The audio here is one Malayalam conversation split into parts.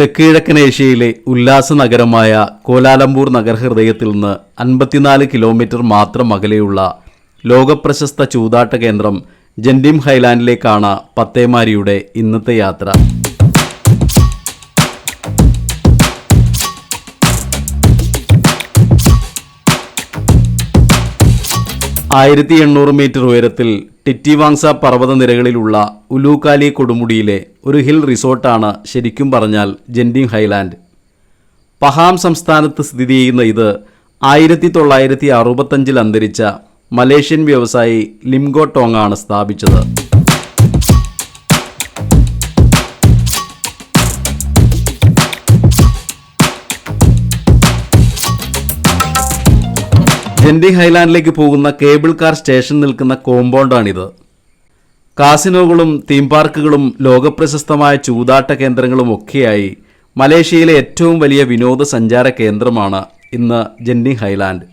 തെക്കിഴക്കൻ ഏഷ്യയിലെ ഉല്ലാസ നഗരമായ കോലാലംപൂർ നഗരഹൃദയത്തിൽ നിന്ന് അൻപത്തിനാല് കിലോമീറ്റർ മാത്രം അകലെയുള്ള ലോകപ്രശസ്ത ചൂതാട്ട കേന്ദ്രം ജൻഡിം ഹൈലാൻഡിലേക്കാണ് പത്തേമാരിയുടെ ഇന്നത്തെ യാത്ര. ആയിരത്തി എണ്ണൂറ് മീറ്റർ ഉയരത്തിൽ ടിറ്റിവാങ്സ പർവതനിരകളിലുള്ള ഉലൂക്കാലി കൊടുമുടിയിലെ ഒരു ഹിൽ റിസോർട്ടാണ് ശരിക്കും പറഞ്ഞാൽ ജെൻഡിങ് ഹൈലാൻഡ്. പഹാം സംസ്ഥാനത്ത് സ്ഥിതി ചെയ്യുന്ന ഇത് ആയിരത്തി തൊള്ളായിരത്തി അറുപത്തഞ്ചിൽ അന്തരിച്ച മലേഷ്യൻ വ്യവസായി ലിംഗോ ടോങ് ആണ് സ്ഥാപിച്ചത്. ജെൻഡി ഹൈലാൻഡിലേക്ക് പോകുന്ന കേബിൾ കാർ സ്റ്റേഷൻ നിൽക്കുന്ന കോമ്പൗണ്ടാണിത്. കാസിനോകളും തീം പാർക്കുകളും ലോകപ്രശസ്തമായ ചൂതാട്ട കേന്ദ്രങ്ങളും ഒക്കെയായി മലേഷ്യയിലെ ഏറ്റവും വലിയ വിനോദസഞ്ചാര കേന്ദ്രമാണ് ഇന്ന് ജെൻഡി ഹൈലാൻഡ്.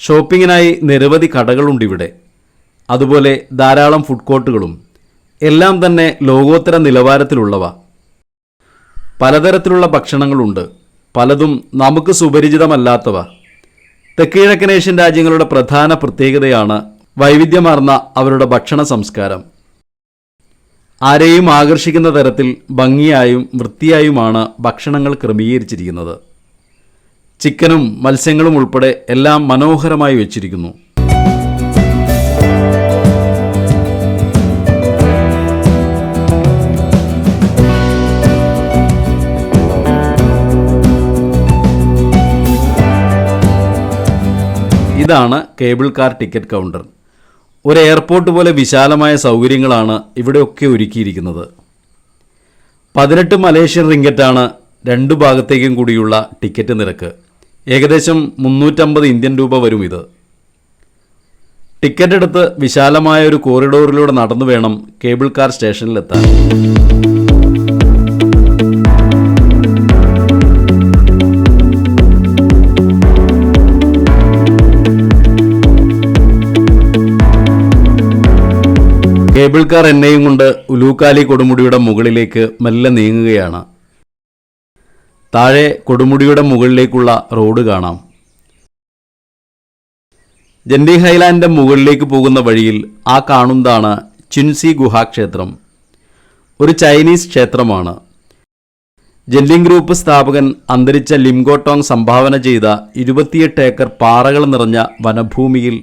ഷോപ്പിങ്ങിനായി നിരവധി കടകളുണ്ട് ഇവിടെ അതുപോലെ ധാരാളം ഫുഡ് കോർട്ടുകളും. എല്ലാം തന്നെ ലോകോത്തര നിലവാരത്തിലുള്ളവ. പലതരത്തിലുള്ള ഭക്ഷണങ്ങളുണ്ട്. പലതും നമുക്ക് സുപരിചിതമല്ലാത്തവ. തെക്കിഴക്കൻ ഏഷ്യൻ രാജ്യങ്ങളുടെ പ്രധാന പ്രത്യേകതയാണ് വൈവിധ്യമാർന്ന അവരുടെ ഭക്ഷണ സംസ്കാരം. ആരെയും ആകർഷിക്കുന്ന തരത്തിൽ ഭംഗിയായും വൃത്തിയായുമാണ് ഭക്ഷണങ്ങൾ ക്രമീകരിച്ചിരിക്കുന്നത്. ചിക്കനും മത്സ്യങ്ങളും ഉൾപ്പെടെ എല്ലാം മനോഹരമായി വെച്ചിരിക്കുന്നു. ഇതാണ് കേബിൾ കാർ ടിക്കറ്റ് കൗണ്ടർ? ഒരു എയർപോർട്ട് പോലെ വിശാലമായ സൗകര്യങ്ങളാണ് ഇവിടെയൊക്കെ ഒരുക്കിയിരിക്കുന്നത്. പതിനെട്ട് മലേഷ്യൻ റിങ്കറ്റാണ് രണ്ടു ഭാഗത്തേക്കും കൂടിയുള്ള ടിക്കറ്റ് നിരക്ക്. ഏകദേശം മുന്നൂറ്റമ്പത് ഇന്ത്യൻ രൂപ വരും ഇത്. ടിക്കറ്റ് എടുത്ത് വിശാലമായ ഒരു കോറിഡോറിലൂടെ നടന്നു വേണം കേബിൾ കാർ സ്റ്റേഷനിലെത്താൻ. കേബിൾ കാർ എണ്ണയും കൊണ്ട് ഉലൂക്കാലി കൊടുമുടിയുടെ മുകളിലേക്ക് മെല്ലെ നീങ്ങുകയാണ്. താഴെ കൊടുമുടിയുടെ മുകളിലേക്കുള്ള റോഡ് കാണാം. ജൻഡി ഹൈലാൻഡിന്റെ മുകളിലേക്ക് പോകുന്ന വഴിയിൽ ആ കാണുന്നതാണ് ചിൻസി ഗുഹാക്ഷേത്രം. ഒരു ചൈനീസ് ക്ഷേത്രമാണ്. ജെല്ലിംഗ് ഗ്രൂപ്പ് സ്ഥാപകൻ അന്തരിച്ച ലിംഗോട്ടോങ് സംഭാവന ചെയ്ത ഇരുപത്തിയെട്ട് ഏക്കർ പാറകൾ നിറഞ്ഞ വനഭൂമിയിൽ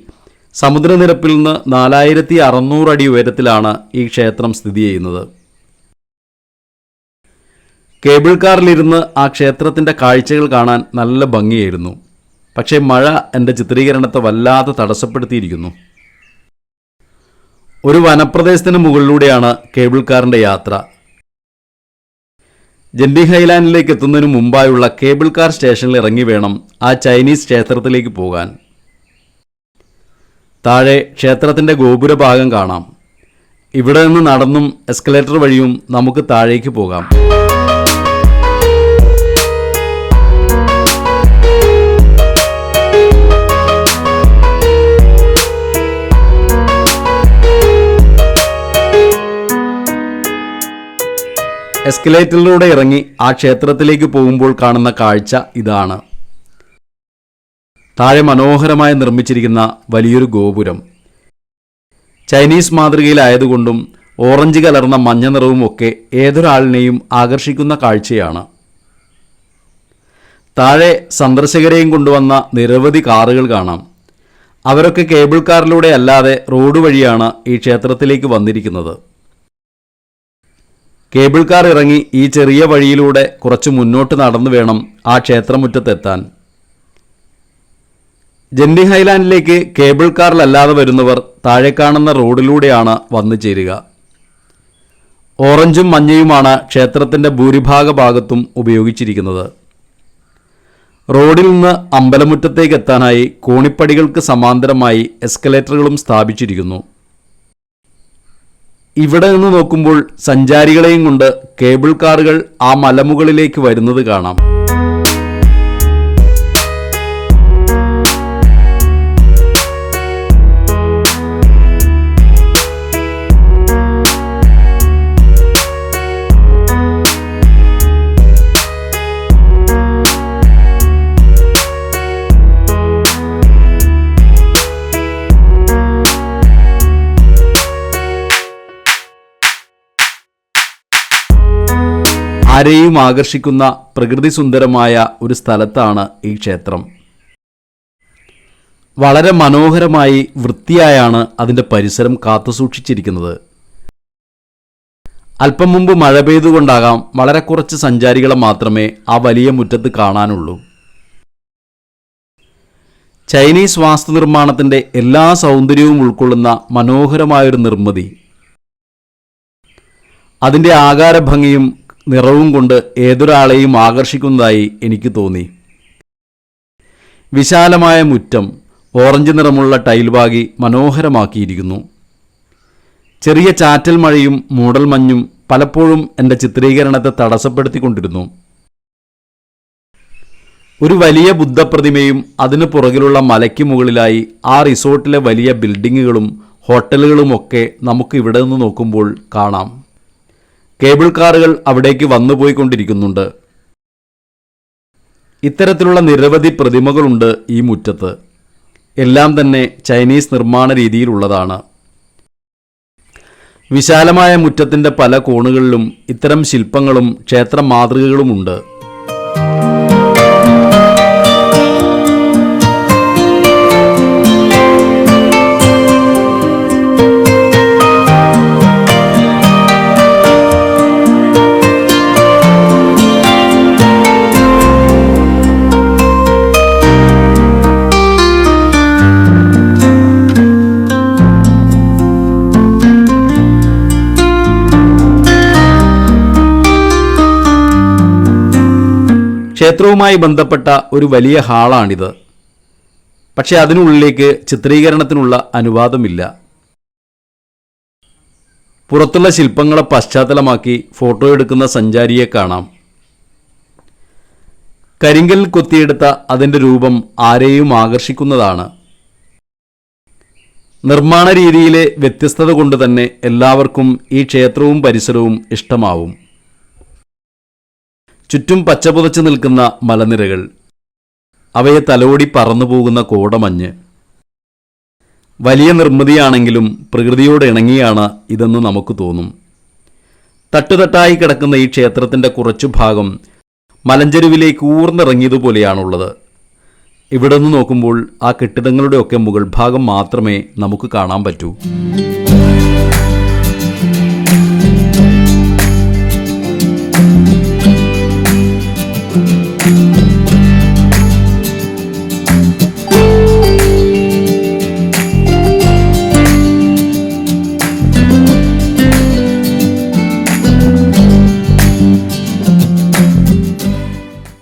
സമുദ്രനിരപ്പിൽ നിന്ന് നാലായിരത്തി അറുന്നൂറ് അടി ഉയരത്തിലാണ് ഈ ക്ഷേത്രം സ്ഥിതി ചെയ്യുന്നത്. കേബിൾ കാറിലിരുന്ന് ആ ക്ഷേത്രത്തിന്റെ കാഴ്ചകൾ കാണാൻ നല്ല ഭംഗിയായിരുന്നു. പക്ഷേ മഴ എന്റെ ചിത്രീകരണത്തെ വല്ലാതെ തടസ്സപ്പെടുത്തിയിരിക്കുന്നു. ഒരു വനപ്രദേശത്തിന് മുകളിലൂടെയാണ് കേബിൾ കാറിന്റെ യാത്ര. ജെൻഡി ഹൈലാൻഡിലേക്ക് എത്തുന്നതിന് മുമ്പായുള്ള കേബിൾ കാർ സ്റ്റേഷനിൽ ഇറങ്ങി വേണം ആ ചൈനീസ് ക്ഷേത്രത്തിലേക്ക് പോകാൻ. താഴെ ക്ഷേത്രത്തിന്റെ ഗോപുരഭാഗം കാണാം. ഇവിടെ നിന്ന് നടന്നും എസ്കലേറ്റർ വഴിയും നമുക്ക് താഴേക്ക് പോകാം. എസ്കലേറ്ററിലൂടെ ഇറങ്ങി ആ ക്ഷേത്രത്തിലേക്ക് പോകുമ്പോൾ കാണുന്ന കാഴ്ച ഇതാണ്. താഴെ മനോഹരമായി നിർമ്മിച്ചിരിക്കുന്ന വലിയൊരു ഗോപുരം. ചൈനീസ് മാതൃകയിലായതുകൊണ്ടും ഓറഞ്ച് കലർന്ന മഞ്ഞ നിറവും ഒക്കെ ഏതൊരാളിനെയും ആകർഷിക്കുന്ന കാഴ്ചയാണ്. താഴെ സന്ദർശകരെയും കൊണ്ടുവന്ന നിരവധി കാറുകൾ കാണാം. അവരൊക്കെ കേബിൾ കാറിലൂടെ അല്ലാതെ റോഡ് വഴിയാണ് ഈ ക്ഷേത്രത്തിലേക്ക് വന്നിരിക്കുന്നത്. കേബിൾ കാർ ഇറങ്ങി ഈ ചെറിയ വഴിയിലൂടെ കുറച്ച് മുന്നോട്ട് നടന്നു വേണം ആ ക്ഷേത്രമുറ്റത്തെത്താൻ. ജെൻഡി ഹൈലാൻഡിലേക്ക് കേബിൾ കാറിലല്ലാതെ വരുന്നവർ താഴെ കാണുന്ന റോഡിലൂടെയാണ് വന്നു ചേരുക. ഓറഞ്ചും മഞ്ഞയുമാണ് ക്ഷേത്രത്തിന്റെ ഭൂരിഭാഗ ഭാഗത്തും ഉപയോഗിച്ചിരിക്കുന്നത്. റോഡിൽ നിന്ന് അമ്പലമുറ്റത്തേക്ക് എത്താനായി കോണിപ്പടികൾക്ക് സമാന്തരമായി എസ്കലേറ്ററുകളും സ്ഥാപിച്ചിരിക്കുന്നു. ഇവിടെ നിന്ന് നോക്കുമ്പോൾ സഞ്ചാരികളെയും കൊണ്ട് കേബിൾ കാറുകൾ ആ മലമുകളിലേക്ക് വരുന്നത് കാണാം. ആരെയും ആകർഷിക്കുന്ന പ്രകൃതി സുന്ദരമായ ഒരു സ്ഥലത്താണ് ഈ ക്ഷേത്രം. വളരെ മനോഹരമായി വൃത്തിയായാണ് അതിന്റെ പരിസരം കാത്തുസൂക്ഷിച്ചിരിക്കുന്നത്. അല്പം മുമ്പ് മഴ പെയ്തുകൊണ്ടാകാം വളരെ കുറച്ച് സഞ്ചാരികളെ മാത്രമേ ആ വലിയ മുറ്റത്ത് കാണാനുള്ളൂ. ചൈനീസ് വാസ്തു നിർമ്മാണത്തിന്റെ എല്ലാ സൗന്ദര്യവും ഉൾക്കൊള്ളുന്ന മനോഹരമായൊരു നിർമ്മിതി. അതിന്റെ ആകാരഭംഗിയും നിറവും കൊണ്ട് ഏതൊരാളെയും ആകർഷിക്കുന്നതായി എനിക്ക് തോന്നി. വിശാലമായ മുറ്റം ഓറഞ്ച് നിറമുള്ള ടൈൽവാകി മനോഹരമാക്കിയിരിക്കുന്നു. ചെറിയ ചാറ്റൽ മഴയും മൂടൽമഞ്ഞും പലപ്പോഴും എന്റെ ചിത്രീകരണത്തെ തടസ്സപ്പെടുത്തിക്കൊണ്ടിരുന്നു. ഒരു വലിയ ബുദ്ധപ്രതിമയും അതിനു പുറകിലുള്ള മലയ്ക്ക് മുകളിലായി ആ റിസോർട്ടിലെ വലിയ ബിൽഡിങ്ങുകളും ഹോട്ടലുകളുമൊക്കെ നമുക്ക് ഇവിടെ നിന്ന് നോക്കുമ്പോൾ കാണാം. കേബിൾ കാറുകൾ അവിടേക്ക് വന്നുപോയിക്കൊണ്ടിരിക്കുന്നുണ്ട്. ഇത്തരത്തിലുള്ള നിരവധി പ്രതിമകളുണ്ട് ഈ മുറ്റത്ത്. എല്ലാം തന്നെ ചൈനീസ് നിർമ്മാണ രീതിയിലുള്ളതാണ്. വിശാലമായ മുറ്റത്തിന്റെ പല കോണുകളിലും ഇത്തരം ശില്പങ്ങളും ക്ഷേത്ര മാതൃകകളുമുണ്ട്. ക്ഷേത്രവുമായി ബന്ധപ്പെട്ട ഒരു വലിയ ഹാളാണിത്. പക്ഷെ അതിനുള്ളിലേക്ക് ചിത്രീകരണത്തിനുള്ള അനുവാദമില്ല. പുറത്തുള്ള ശില്പങ്ങളെ പശ്ചാത്തലമാക്കി ഫോട്ടോ എടുക്കുന്ന സഞ്ചാരിയെ കാണാം. കരിങ്കൽ കൊത്തിയെടുത്ത അതിന്റെ രൂപം ആരെയും ആകർഷിക്കുന്നതാണ്. നിർമ്മാണ രീതിയിലെ വ്യത്യസ്തത കൊണ്ട് തന്നെ എല്ലാവർക്കും ഈ ക്ഷേത്രവും പരിസരവും ഇഷ്ടമാവും. ചുറ്റും പച്ചപുതച്ചു നിൽക്കുന്ന മലനിരകൾ. അവയെ തലോടി പറന്നു പോകുന്ന കോടമഞ്ഞ്. വലിയ നിർമ്മിതിയാണെങ്കിലും പ്രകൃതിയോട് ഇണങ്ങിയാണ് ഇതെന്ന് നമുക്ക് തോന്നും. തട്ടുതട്ടായി കിടക്കുന്ന ഈ ക്ഷേത്രത്തിന്റെ കുറച്ചു ഭാഗം മലഞ്ചെരുവിലേക്ക് ഊർന്നിറങ്ങിയതുപോലെയാണുള്ളത്. ഇവിടെ നിന്ന് നോക്കുമ്പോൾ ആ കെട്ടിടങ്ങളുടെയൊക്കെ മുകൾ ഭാഗം മാത്രമേ നമുക്ക് കാണാൻ പറ്റൂ.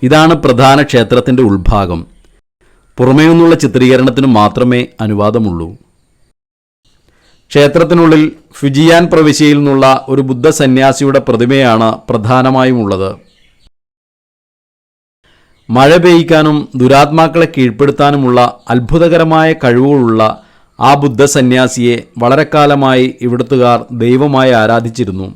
ഇതാണ് പ്രധാന ക്ഷേത്രത്തിന്റെ ഉൾഭാഗം. പുറമേ നിന്നുള്ള ചിത്രീകരണത്തിന് മാത്രമേ അനുവാദമുള്ളൂ. ക്ഷേത്രത്തിനുള്ളിൽ ഫുജിയാൻ പ്രവിശ്യയിൽ നിന്നുള്ള ഒരു ബുദ്ധ സന്യാസിയുടെ പ്രതിമയാണ് പ്രധാനമായും ഉള്ളത്. മഴ പെയ്യ്ക്കാനും ദുരാത്മാക്കളെ കീഴ്പ്പെടുത്താനുമുള്ള അത്ഭുതകരമായ കഴിവുകളുള്ള ആ ബുദ്ധ സന്യാസിയെ വളരെക്കാലമായി ഇവിടുത്തുകാർ ദൈവമായി ആരാധിച്ചിരുന്നു.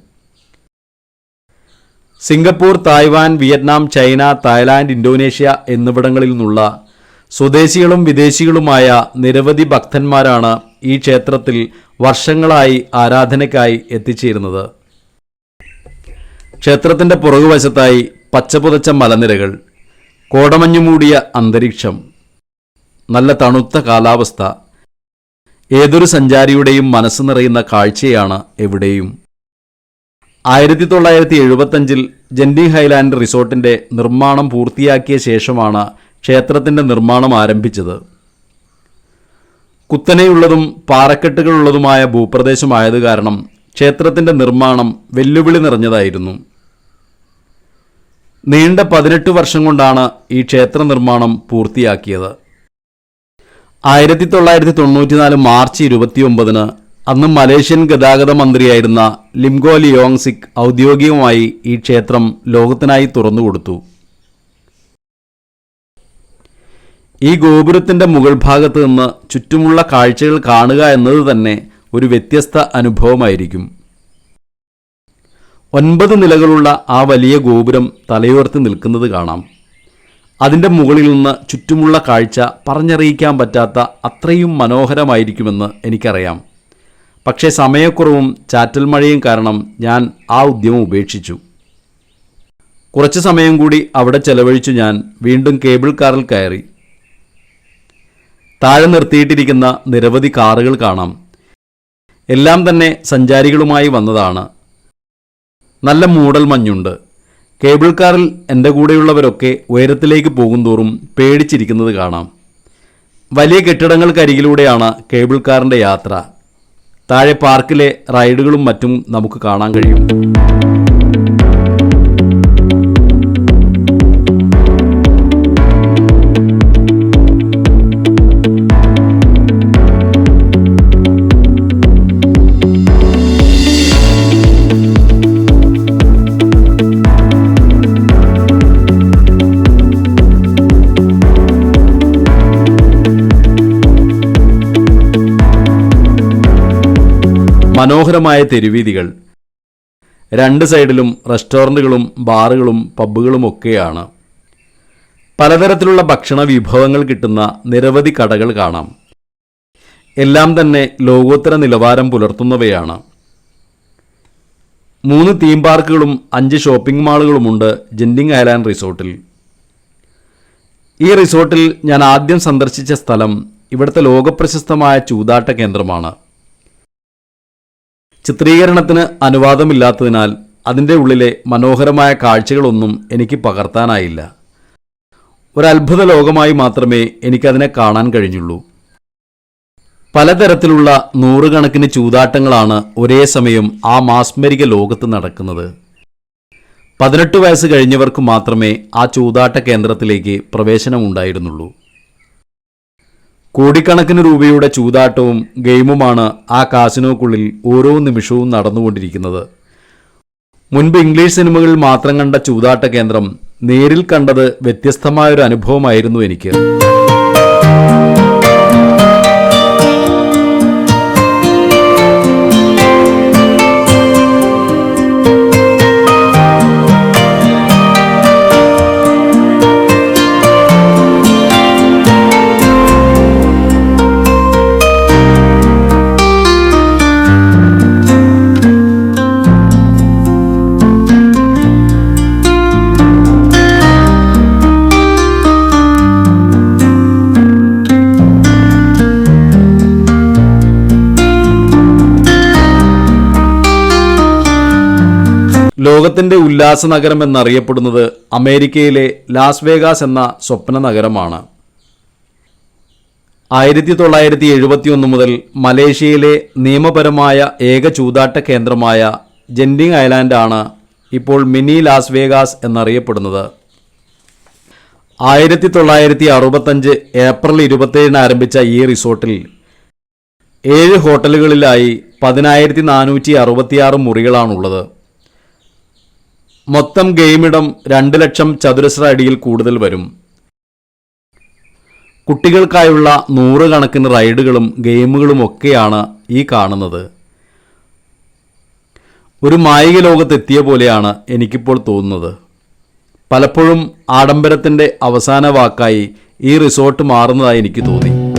Singapore Taiwan Vietnam China Thailand Indonesia എന്നിവിടങ്ങളിൽ നിന്നുള്ള സ്വദേശികളും വിദേശികളുമായ നിരവധി ഭക്തന്മാരാണ് ഈ ക്ഷേത്രത്തിൽ വർഷങ്ങളായി ആരാധനയ്ക്കായി എത്തിച്ചേരുന്നത്. ക്ഷേത്രത്തിന്റെ പുറകുവശത്തായി പച്ചപുതച്ച മലനിരകൾ കോടമഞ്ഞു മൂടിയ അന്തരീക്ഷം നല്ല തണുത്ത കാലാവസ്ഥ ഏതൊരു സഞ്ചാരിയുടെയും മനസ്സ് നിറയുന്ന കാഴ്ചയാണ് എവിടെയും. ആയിരത്തി തൊള്ളായിരത്തി എഴുപത്തഞ്ചിൽ ജെൻഡി ഹൈലാൻഡ് റിസോർട്ടിന്റെ നിർമ്മാണം പൂർത്തിയാക്കിയ ശേഷമാണ് ക്ഷേത്രത്തിന്റെ നിർമ്മാണം ആരംഭിച്ചത്. കുത്തനെയുള്ളതും പാറക്കെട്ടുകളുള്ളതുമായ ഭൂപ്രദേശമായത് കാരണം ക്ഷേത്രത്തിന്റെ നിർമ്മാണം വെല്ലുവിളി നിറഞ്ഞതായിരുന്നു. നീണ്ട പതിനെട്ട് വർഷം കൊണ്ടാണ് ഈ ക്ഷേത്ര നിർമ്മാണം പൂർത്തിയാക്കിയത്. ആയിരത്തി തൊള്ളായിരത്തി തൊണ്ണൂറ്റിനാല് മാർച്ച് ഇരുപത്തിയൊമ്പതിന് അന്ന് മലേഷ്യൻ ഗതാഗത മന്ത്രിയായിരുന്ന ലിംഗോ ലിയോങ്സിക് ഔദ്യോഗികമായി ഈ ക്ഷേത്രം ലോകത്തിനായി തുറന്നുകൊടുത്തു. ഈ ഗോപുരത്തിന്റെ മുകൾ ഭാഗത്ത് നിന്ന് ചുറ്റുമുള്ള കാഴ്ചകൾ കാണുക എന്നത് തന്നെ ഒരു വ്യത്യസ്ത അനുഭവമായിരിക്കും. ഒൻപത് നിലകളുള്ള ആ വലിയ ഗോപുരം തലയുയർത്തി നിൽക്കുന്നത് കാണാം. അതിന്റെ മുകളിൽ നിന്ന് ചുറ്റുമുള്ള കാഴ്ച പറഞ്ഞറിയിക്കാൻ പറ്റാത്ത അത്രയും മനോഹരമായിരിക്കുമെന്ന് എനിക്കറിയാം. പക്ഷേ സമയക്കുറവും ചാറ്റൽ മഴയും കാരണം ഞാൻ ആ ഉദ്യമം ഉപേക്ഷിച്ചു. കുറച്ച് സമയം കൂടി അവിടെ ചെലവഴിച്ചു ഞാൻ വീണ്ടും കേബിൾ കാറിൽ കയറി. താഴെ നിർത്തിയിട്ടിരിക്കുന്ന നിരവധി കാറുകൾ കാണാം. എല്ലാം തന്നെ സഞ്ചാരികളുമായി വന്നതാണ്. നല്ല മൂടൽ മഞ്ഞുണ്ട്. കേബിൾ കാറിൽ എന്റെ കൂടെയുള്ളവരൊക്കെ ഉയരത്തിലേക്ക് പോകുന്തോറും പേടിച്ചിരിക്കുന്നത് കാണാം. വലിയ കെട്ടിടങ്ങൾക്കരികിലൂടെയാണ് കേബിൾ കാറിന്റെ യാത്ര. താഴെ പാർക്കിലെ റൈഡുകളും മറ്റും നമുക്ക് കാണാൻ കഴിയും. മനോഹരമായ തെരുവീതികൾ. രണ്ട് സൈഡിലും റെസ്റ്റോറന്റുകളും ബാറുകളും പബ്ബുകളും ഒക്കെയാണ്. പലതരത്തിലുള്ള ഭക്ഷണ വിഭവങ്ങൾ കിട്ടുന്ന നിരവധി കടകൾ കാണാം. എല്ലാം തന്നെ ലോകോത്തര നിലവാരം പുലർത്തുന്നവയാണ്. മൂന്ന് തീം പാർക്കുകളും അഞ്ച് ഷോപ്പിംഗ് മാളുകളുമുണ്ട് ജെൻഡിങ് ഐലാൻഡ് റിസോർട്ടിൽ. ഈ റിസോർട്ടിൽ ഞാൻ ആദ്യം സന്ദർശിച്ച സ്ഥലം ഇവിടുത്തെ ലോകപ്രശസ്തമായ ചൂതാട്ട കേന്ദ്രമാണ്. ചിത്രീകരണത്തിന് അനുവാദമില്ലാത്തതിനാൽ അതിന്റെ ഉള്ളിലെ മനോഹരമായ കാഴ്ചകളൊന്നും എനിക്ക് പകർത്താനായില്ല. ഒരത്ഭുത ലോകമായി മാത്രമേ എനിക്കതിനെ കാണാൻ കഴിഞ്ഞുള്ളൂ. പലതരത്തിലുള്ള നൂറുകണക്കിന് ചൂതാട്ടങ്ങളാണ് ഒരേ സമയം ആ മാസ്മരിക ലോകത്ത് നടക്കുന്നത്. പതിനെട്ട് വയസ്സ് കഴിഞ്ഞവർക്ക് മാത്രമേ ആ ചൂതാട്ട കേന്ദ്രത്തിലേക്ക് പ്രവേശനമുണ്ടായിരുന്നുള്ളൂ. കോടിക്കണക്കിന് രൂപയുടെ ചൂതാട്ടവും ഗെയിമുമാണ് ആ കാസിനോക്കുള്ളിൽ ഓരോ നിമിഷവും നടന്നുകൊണ്ടിരിക്കുന്നത്. മുൻപ് ഇംഗ്ലീഷ് സിനിമകളിൽ മാത്രം കണ്ട ചൂതാട്ട കേന്ദ്രം നേരിൽ കണ്ടത് വ്യത്യസ്തമായൊരു അനുഭവമായിരുന്നു എനിക്ക്. ലോകത്തിന്റെ ഉല്ലാസ നഗരം എന്നറിയപ്പെടുന്നത് അമേരിക്കയിലെ ലാസ് വേഗാസ് എന്ന സ്വപ്ന നഗരമാണ് ആയിരത്തി തൊള്ളായിരത്തി എഴുപത്തിയൊന്ന് മുതൽ മലേഷ്യയിലെ നിയമപരമായ ഏക ചൂതാട്ട കേന്ദ്രമായ ജെൻഡിങ് ഐലാൻഡാണ് ഇപ്പോൾ മിനി ലാസ് വേഗാസ് എന്നറിയപ്പെടുന്നത്. ആയിരത്തി തൊള്ളായിരത്തി അറുപത്തഞ്ച് ഏപ്രിൽ ഇരുപത്തേഴിന് ആരംഭിച്ച ഈ റിസോർട്ടിൽ ഏഴ് ഹോട്ടലുകളിലായി പതിനായിരത്തി നാനൂറ്റി അറുപത്തിയാറ് മുറികളാണുള്ളത്. മൊത്തം ഗെയിമിടം രണ്ട് ലക്ഷം ചതുരശ്ര അടിയിൽ കൂടുതൽ വരും. കുട്ടികൾക്കായുള്ള നൂറുകണക്കിന് റൈഡുകളും ഗെയിമുകളും ഒക്കെയാണ് ഈ കാണുന്നത്. ഒരു മായിക ലോകത്തെത്തിയ പോലെയാണ് എനിക്കിപ്പോൾ തോന്നുന്നത്. പലപ്പോഴും ആഡംബരത്തിന്റെ അവസാന വാക്കായി ഈ റിസോർട്ട് മാറുന്നതായി എനിക്ക് തോന്നി.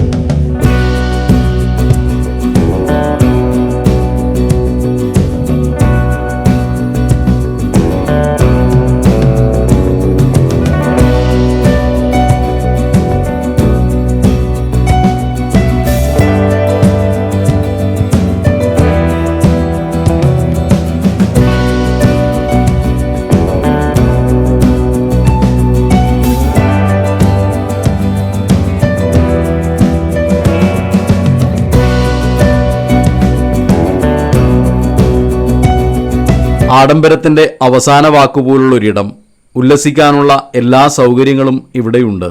ആഡംബരത്തിന്റെ അവസാന വാക്കുപോലുള്ളൊരിടം ഉല്ലസിക്കാനുള്ള എല്ലാ സൗകര്യങ്ങളും ഇവിടെയുണ്ട്.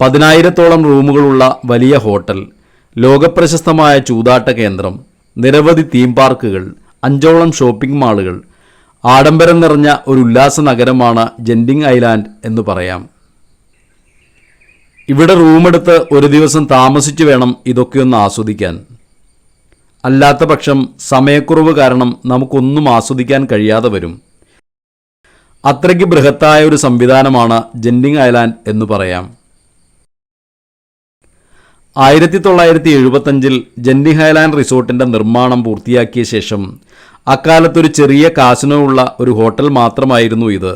പതിനായിരത്തോളം റൂമുകളുള്ള വലിയ ഹോട്ടൽ ലോകപ്രശസ്തമായ ചൂതാട്ട കേന്ദ്രം നിരവധി തീം പാർക്കുകൾ അഞ്ചോളം ഷോപ്പിംഗ് മാളുകൾ ആഡംബരം നിറഞ്ഞ ഒരു ഉല്ലാസ നഗരമാണ് ജെൻഡിങ് ഐലാൻഡ് എന്ന് പറയാം. ഇവിടെ റൂമെടുത്ത് ഒരു ദിവസം താമസിച്ചു വേണം ഇതൊക്കെയൊന്ന് ആസ്വദിക്കാൻ. അല്ലാത്ത പക്ഷം സമയക്കുറവ് കാരണം നമുക്കൊന്നും ആസ്വദിക്കാൻ കഴിയാതെ വരും. അത്രയ്ക്ക് ബൃഹത്തായ ഒരു സംവിധാനമാണ് ജെൻഡിങ് ഐലാൻഡ് എന്ന് പറയാം. ആയിരത്തി തൊള്ളായിരത്തി എഴുപത്തഞ്ചിൽ ജെൻഡിങ് ഐലാൻഡ് റിസോർട്ടിന്റെ നിർമ്മാണം പൂർത്തിയാക്കിയ ശേഷം അക്കാലത്തൊരു ചെറിയ കാസിനോ ഉള്ള ഒരു ഹോട്ടൽ മാത്രമായിരുന്നു ഇത്.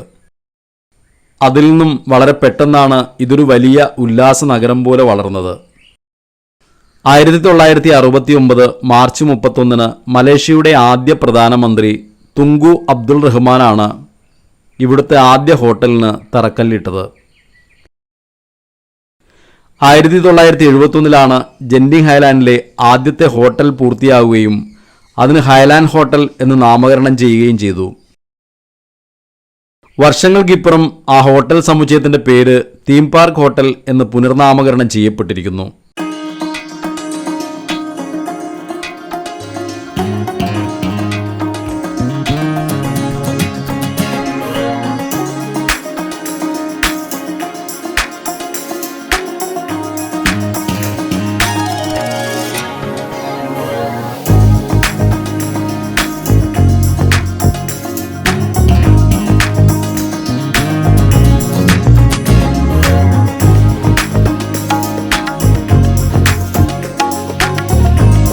അതിൽ നിന്നും വളരെ പെട്ടെന്നാണ് ഇതൊരു വലിയ ഉല്ലാസ നഗരം പോലെ വളർന്നത്. ആയിരത്തി തൊള്ളായിരത്തി അറുപത്തി ഒമ്പത് മാർച്ച് മുപ്പത്തൊന്നിന് മലേഷ്യയുടെ ആദ്യ പ്രധാനമന്ത്രി തുങ്കു അബ്ദുൾ റഹ്മാനാണ് ഇവിടുത്തെ ആദ്യ ഹോട്ടലിന് തറക്കല്ലിട്ടത്. ആയിരത്തി തൊള്ളായിരത്തി എഴുപത്തൊന്നിലാണ് ജെൻഡിങ് ഹൈലാൻഡിലെ ആദ്യത്തെ ഹോട്ടൽ പൂർത്തിയാവുകയും അതിന് ഹൈലാൻഡ് ഹോട്ടൽ എന്ന് നാമകരണം ചെയ്യുകയും ചെയ്തു. വർഷങ്ങൾക്കിപ്പുറം ആ ഹോട്ടൽ സമുച്ചയത്തിന്റെ പേര് തീം പാർക്ക് ഹോട്ടൽ എന്ന് പുനർനാമകരണം ചെയ്യപ്പെട്ടിരിക്കുന്നു.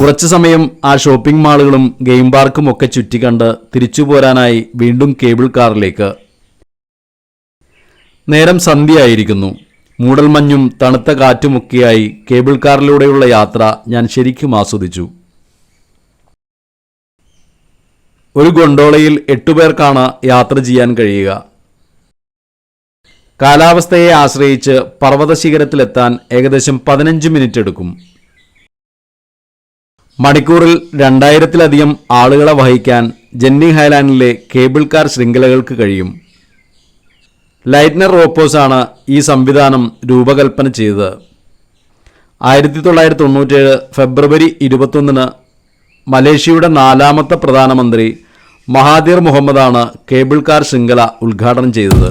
കുറച്ചു സമയം ആ ഷോപ്പിംഗ് മാളുകളും ഗെയിം പാർക്കും ഒക്കെ ചുറ്റിക്കണ്ട് തിരിച്ചു പോരാനായി വീണ്ടും കേബിൾ കാറിലേക്ക്. നേരം സന്ധ്യയായിരിക്കുന്നു. മൂടൽമഞ്ഞും തണുത്ത കാറ്റുമൊക്കെയായി കേബിൾ കാറിലൂടെയുള്ള യാത്ര ഞാൻ ശരിക്കും ആസ്വദിച്ചു. ഒരു ഗൊണ്ടോളയിൽ എട്ടുപേർക്കാണ് യാത്ര ചെയ്യാൻ കഴിയുക. കാലാവസ്ഥയെ ആശ്രയിച്ച് പർവതശിഖരത്തിലെത്താൻ ഏകദേശം പതിനഞ്ച് മിനിറ്റ് എടുക്കും. മണിക്കൂറിൽ രണ്ടായിരത്തിലധികം ആളുകളെ വഹിക്കാൻ ജെന്നി ഹൈലാൻഡിലെ കേബിൾ കാർ ശൃംഖലകൾക്ക് കഴിയും. ലൈറ്റ്നർ റോപ്പോസാണ് ഈ സംവിധാനം രൂപകൽപ്പന ചെയ്തത്. ആയിരത്തി തൊള്ളായിരത്തി തൊണ്ണൂറ്റേഴ് ഫെബ്രുവരി ഇരുപത്തൊന്നിന് മലേഷ്യയുടെ നാലാമത്തെ പ്രധാനമന്ത്രി മഹാതീർ മുഹമ്മദാണ് കേബിൾ കാർ ശൃംഖല ഉദ്ഘാടനം ചെയ്തത്.